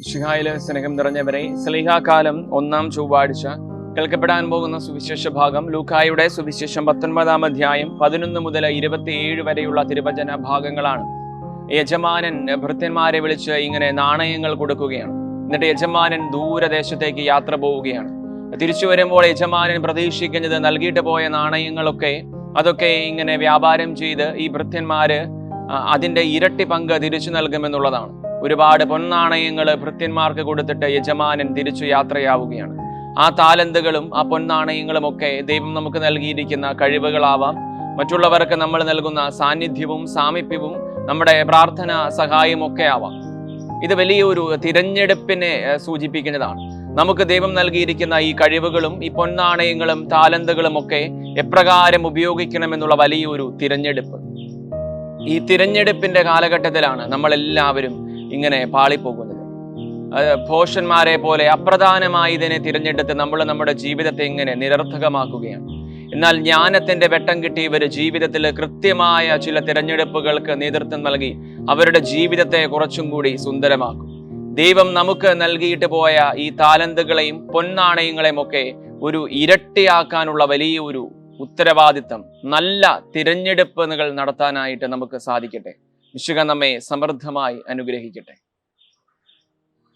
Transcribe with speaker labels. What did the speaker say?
Speaker 1: ഷിഹായിലെ സ്നേഹം നിറഞ്ഞവരെ സ്ലിഹാകാലം ഒന്നാം ചൊവ്വാഴ്ച കേൾക്കപ്പെടാൻ പോകുന്ന സുവിശേഷ ഭാഗം ലൂക്കായുടെ സുവിശേഷം പത്തൊൻപതാം അധ്യായം പതിനൊന്ന് മുതൽ ഇരുപത്തിയേഴ് വരെയുള്ള തിരുവചന ഭാഗങ്ങളാണ്. യജമാനൻ ഭൃത്യന്മാരെ വിളിച്ച് ഇങ്ങനെ നാണയങ്ങൾ കൊടുക്കുകയാണ്. എന്നിട്ട് യജമാനൻ ദൂരദേശത്തേക്ക് യാത്ര പോവുകയാണ്. തിരിച്ചു വരുമ്പോൾ യജമാനൻ പ്രതീക്ഷിക്കുന്നത് നൽകിയിട്ട് പോയ നാണയങ്ങളൊക്കെ അതൊക്കെ ഇങ്ങനെ വ്യാപാരം ചെയ്ത് ഈ ഭൃത്യന്മാര് അതിന്റെ ഇരട്ടി പങ്ക് തിരിച്ചു നൽകുമെന്നുള്ളതാണ്. ഒരുപാട് പൊന്നാണയങ്ങൾ ഭൃത്യന്മാർക്ക് കൊടുത്തിട്ട് യജമാനൻ തിരിച്ചു യാത്രയാവുകയാണ്. ആ താലന്തുകളും ആ പൊന്നാണയങ്ങളും ഒക്കെ ദൈവം നമുക്ക് നൽകിയിരിക്കുന്ന കഴിവുകളാവാം. മറ്റുള്ളവർക്ക് നമ്മൾ നൽകുന്ന സാന്നിധ്യവും സാമീപ്യവും നമ്മുടെ പ്രാർത്ഥന സഹായം ഒക്കെ ആവാം. ഇത് വലിയൊരു തിരഞ്ഞെടുപ്പിനെ സൂചിപ്പിക്കുന്നതാണ്. നമുക്ക് ദൈവം നൽകിയിരിക്കുന്ന ഈ കഴിവുകളും ഈ പൊന്നാണയങ്ങളും താലന്തുകളും ഒക്കെ എപ്രകാരം ഉപയോഗിക്കണമെന്നുള്ള വലിയൊരു തിരഞ്ഞെടുപ്പ്. ഈ തിരഞ്ഞെടുപ്പിന്റെ കാലഘട്ടത്തിലാണ് നമ്മൾ എല്ലാവരും ഇങ്ങനെ പാളിപ്പോകുന്നത്. ഭോഷന്മാരെ പോലെ അപ്രധാനമായി ഇതിനെ തിരഞ്ഞെടുത്ത് നമ്മൾ നമ്മുടെ ജീവിതത്തെ ഇങ്ങനെ നിരർത്ഥകമാക്കുകയാണ്. എന്നാൽ ജ്ഞാനത്തിന്റെ വെട്ടം കിട്ടി കിട്ടിയവർ ജീവിതത്തിൽ കൃത്യമായ ചില തിരഞ്ഞെടുപ്പുകൾക്ക് നേതൃത്വം നൽകി അവരുടെ ജീവിതത്തെ കുറച്ചും കൂടി സുന്ദരമാക്കും. ദൈവം നമുക്ക് നൽകിയിട്ട് പോയ ഈ താലന്തുകളെയും പൊന്നാണയങ്ങളെയും ഒക്കെ ഒരു ഇരട്ടിയാക്കാനുള്ള വലിയ ഒരു ഉത്തരവാദിത്തം നല്ല തിരഞ്ഞെടുപ്പുകൾ നടത്താനായിട്ട് നമുക്ക് സാധിക്കട്ടെ. വിശുക നമ്മെ സമൃദ്ധമായി അനുഗ്രഹിക്കട്ടെ.